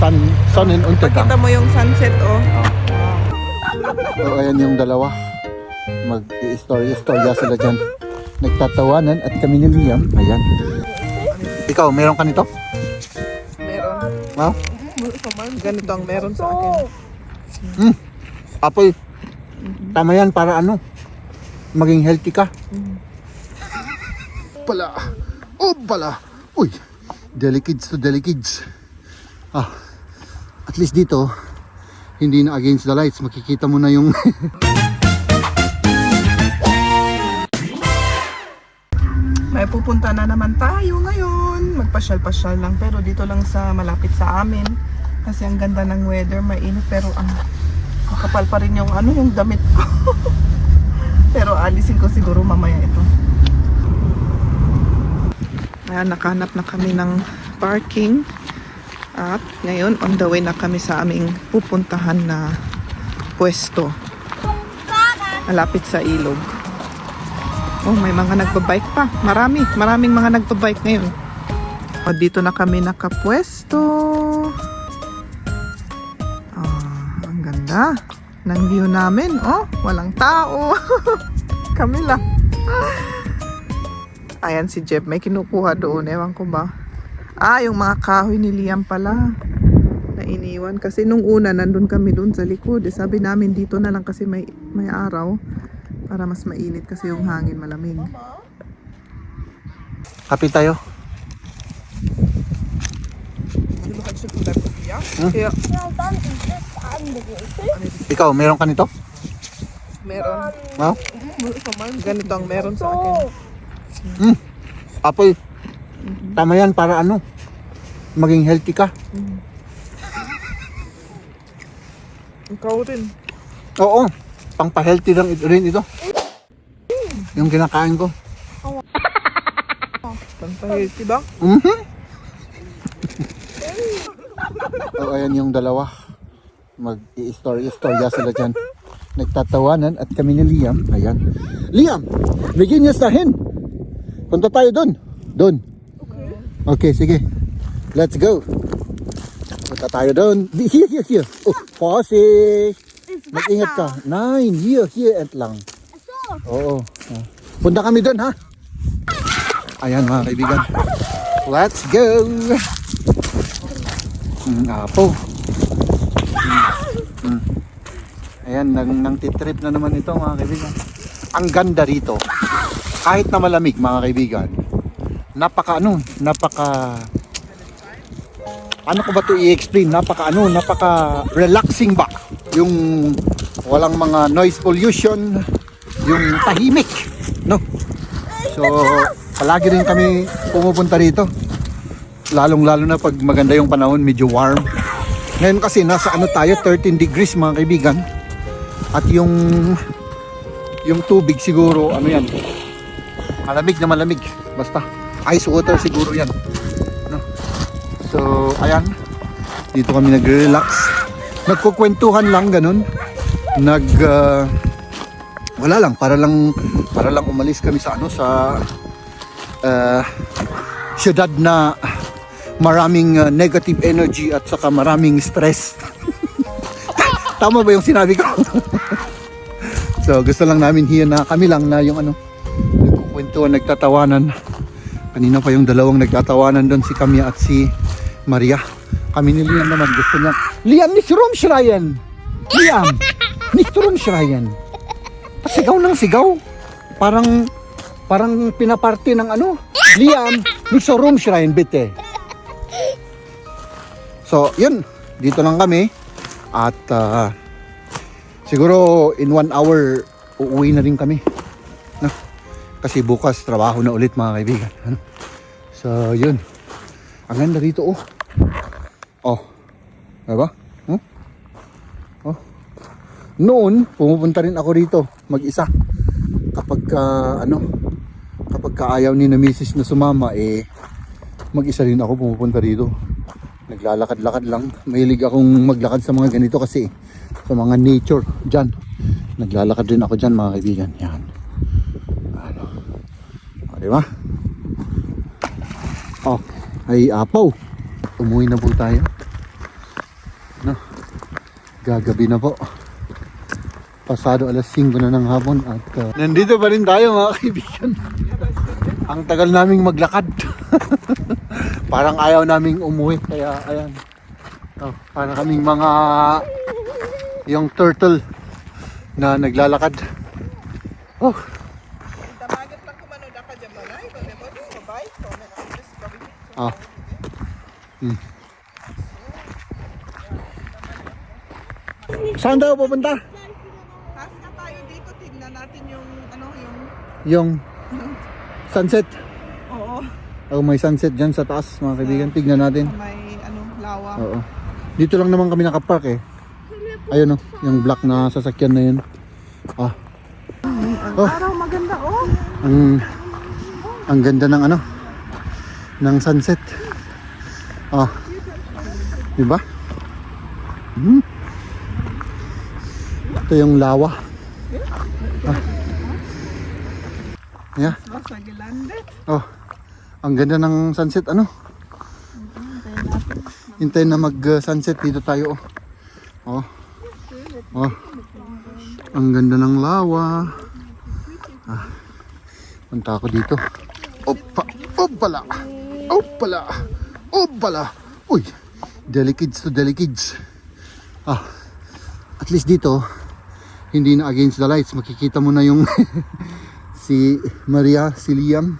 sun, sun and Untergang. Kita mo yung sunset, oh. So, ayan yung dalawa. Mag-istorya-istorya sila dyan. Nagtatawanan at kami ni Liam. Ayan. Ikaw, meron ka nito? Meron. Ha? Ganito ang meron sa akin. Apple. Tama yan para ano? Maging healthy ka. Pala. Oh, pala. Uy. Delikids to delikids. Ah. At least dito, hindi na against the lights. Makikita mo na yung... May pupunta na naman tayo ngayon. Magpasyal-pasyal lang pero dito lang sa malapit sa amin. Kasi ang ganda ng weather, mainit pero ang makapal pa rin yung ano yung damit ko. pero alisin ko siguro mamaya ito. Ayan, nakahanap na kami ng parking. At ngayon, on the way na kami sa aming pupuntahan na pwesto. Malapit sa ilog. Oh, may mga nagbabike pa. Marami, maraming mga nagbabike ngayon. O, dito na kami nakapwesto. Ah, ang ganda ng view namin. Oh, walang tao. kami lang. Ayan si Jeb, may kinukuha doon. Ewan ko ba. Ah, yung mga kahoy ni Liam pala. Na iniwan. Kasi nung una, nandun kami doon sa likod. Eh, sabi namin dito na lang kasi may, may araw. Para mas mainit kasi yung hangin malamig. Kapi tayo. Kaya, Ikaw, meron ka nito? meron. Ha? Ganito ang meron sa akin. Apple. Tama yan para ano? Maging healthy ka. Ikaw rin. Oo. Pang-healthy lang ito- rin ito. Yung kinakain ko. Pampahilti ba? Mhm. so, ayan yung dalawa. Mag-i-story-istorya sila dyan. Nagtatawanan at kami ni Liam. Ayan. Liam! Bigyan niya sahin! Punta tayo doon. Doon. Okay, sige. Let's go. Punta tayo doon. Here, here, here. Oh, Vorsicht! Mag-ingat ka. Nine. Here, here at lang. Oo. Punta kami doon, ha? Ayan mga kaibigan. Let's go! Mm, apo. Mm, mm. Ayan, nang, nang titrip na naman ito mga kaibigan. Ang ganda rito. Kahit na malamig mga kaibigan. Napaka ano, napaka ano ko ba to i-explain? Napaka ano, napaka relaxing ba? Yung walang mga noise pollution, yung tahimik, no? So, palagi rin kami pumupunta rito. Lalong-lalo na pag maganda yung panahon, medyo warm. Ngayon kasi nasa ano tayo, 13 degrees mga kaibigan. At yung yung tubig siguro, ano yan, malamig na malamig. Basta, ice water siguro yan. No? So, ayan. Dito kami nagre-relax. Nagkukwentuhan lang, ganun. Nag, ah, wala lang, para lang, para lang umalis kami sa ano, sa uh, syudad na maraming uh, negative energy at saka maraming stress. Tama ba yung sinabi ko? so gusto lang namin here na kami lang na yung ano nagkukwentuhan, nagtatawanan. Kanina pa yung dalawang nagtatawanan doon si Kamya at si Maria. Kami ni Liam naman gusto niya. Liam, nicht rumschreien! Liam, nicht rumschreien! Sigaw ng sigaw. Parang parang pinaparte ng ano. Liam, nicht so rumschreien bitte. So, yun. Dito lang kami. At ah, siguro in one hour uuwi na rin kami. Kasi bukas trabaho na ulit mga kaibigan. Ano? So, yun. Ang ganda rito oh. Oh. Diba? Hmm? Oh. Noon, pumupunta rin ako rito mag-isa. Kapag ka, ano, kapag kaayaw ni na misis na sumama, eh, mag-isa rin ako pumupunta rito. Naglalakad-lakad lang. Mahilig akong maglakad sa mga ganito kasi sa mga nature dyan. Naglalakad din ako dyan mga kaibigan. Yan. Di ba? Oh, ay apaw. Umuwi na po tayo. No. Gagabi na po. Pasado alas 5 na ng hapon at uh, nandito pa rin tayo mga kaibigan. Ang tagal naming maglakad. Parang ayaw naming umuwi kaya ayan. Oh, para kaming mga yung turtle na naglalakad. Oh, Tamagat lang kumano da ka dyan balay. Bale mo di, mabay. Kome na ako sa gabi. Ah. Hmm. Saan daw pupunta? Taas na tayo dito. Tignan natin yung, ano, yung, Yung sunset. oo, Oh, may sunset dyan sa taas mga kaibigan. Tignan natin. may, ano, lawa. Oo. Dito lang naman kami nakapark eh. Ayun oh, yung black na sasakyan na yun. Ah, Ang Oh. araw maganda, oh. ang ang ganda ng ano ng sunset. Ah. 'Di ba? Hmm. Ito yung lawa. Ah. Yeah. Oh. Ang ganda ng sunset ano? Hintayin na mag uh, sunset dito tayo oh. Oh. Oh. Ang ganda ng lawa. Ah. Punta ako dito. Opa, opala. Opala. Opala. Uy. Delikids to delikids. Ah. At least dito hindi na against the lights. Makikita mo na yung si Maria, si Liam.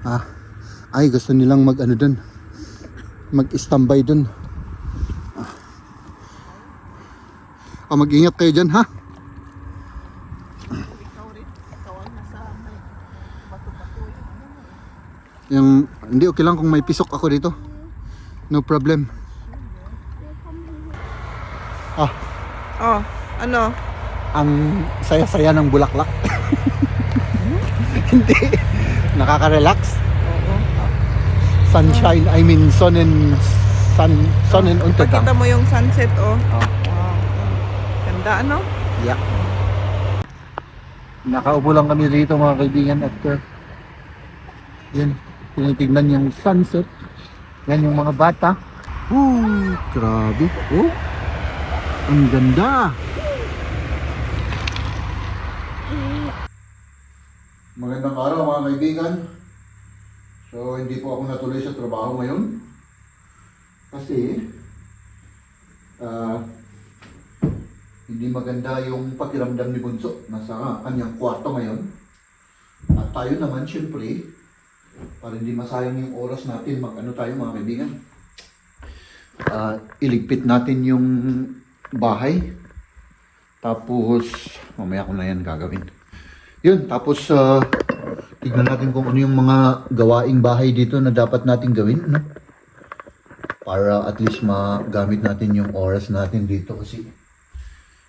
Ah, ay gusto nilang mag ano dun. Mag-standby dun. Ah. Ah, mag-ingat kayo dyan ha. Ikaw rin. Ikaw ang nasa, may bato-bato. Yung, hindi okay lang kung may pisok ako dito. No problem. Ah, Oh, ano? ang saya-saya ng bulaklak. hindi. Nakaka-relax. Oo. Sunshine, I mean sun and sun, sun and untergang. Pakita mo yung sunset, oh. Oh. Wow. Ganda, ano? Yeah. Nakaupo lang kami rito mga kaibigan at uh, yun, tinitignan yung sunset. Yan yung mga bata. Ooh, grabe. Oh, ang ganda. Magandang araw mga kaibigan. So, hindi po ako natuloy sa trabaho ngayon. Kasi, ah, hindi maganda yung pakiramdam ni Bunso. Nasa kanyang kwarto ngayon. At tayo naman, syempre, para hindi masayang yung oras natin, mag-ano tayo mga kaibigan. Ah, iligpit natin yung bahay. Tapos, mamaya ko na yan gagawin. Yun, tapos, ah, tignan natin kung ano yung mga gawaing bahay dito na dapat natin gawin. No? Para at least magamit natin yung oras natin dito kasi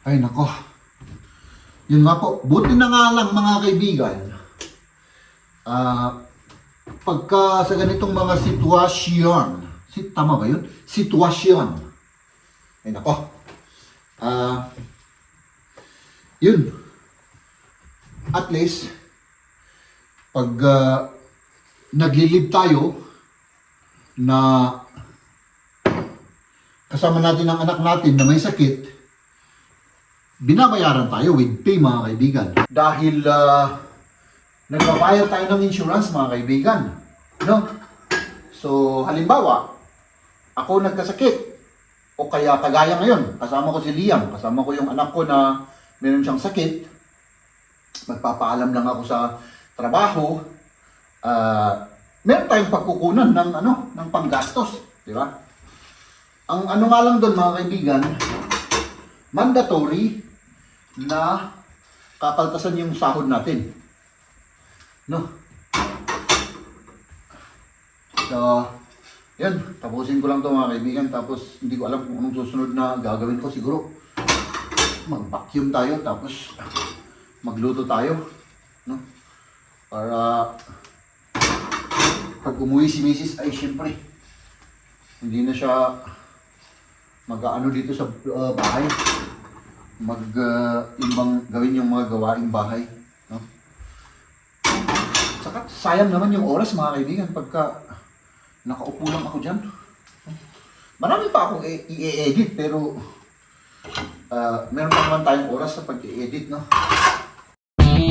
ay nako. Yun nga po, buti na nga lang mga kaibigan. Ah, pagka sa ganitong mga sitwasyon, si tama ba yun? Sitwasyon. Ay nako. Ah, yun. At least, pag ah, naglilib tayo na kasama natin ang anak natin na may sakit, binabayaran tayo with pay mga kaibigan. Dahil uh, nagbabayad tayo ng insurance mga kaibigan. No? So, halimbawa, ako nagkasakit, o kaya kagaya ngayon, kasama ko si Liam, kasama ko yung anak ko na meron siyang sakit, magpapaalam lang ako sa trabaho, ah meron tayong pagkukunan ng ano, ng panggastos, di ba? Ang ano nga lang doon mga kaibigan, mandatory na kakaltasan yung sahod natin. No? So, yan. Tapusin ko lang to mga kaibigan. Tapos, hindi ko alam kung anong susunod na gagawin ko. Siguro, mag-vacuum tayo. Tapos, magluto tayo. No? Para, pag umuwi si Mrs. ay syempre, hindi na siya mag-ano dito sa uh, bahay mag uh, gawin yung mga gawaing bahay saka sayang naman yung oras mga kaibigan pagka nakaupo lang ako diyan Marami pa akong i- i-edit pero ah, meron pa naman tayong oras sa pag-i-edit, no?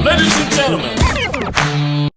Ladies and gentlemen,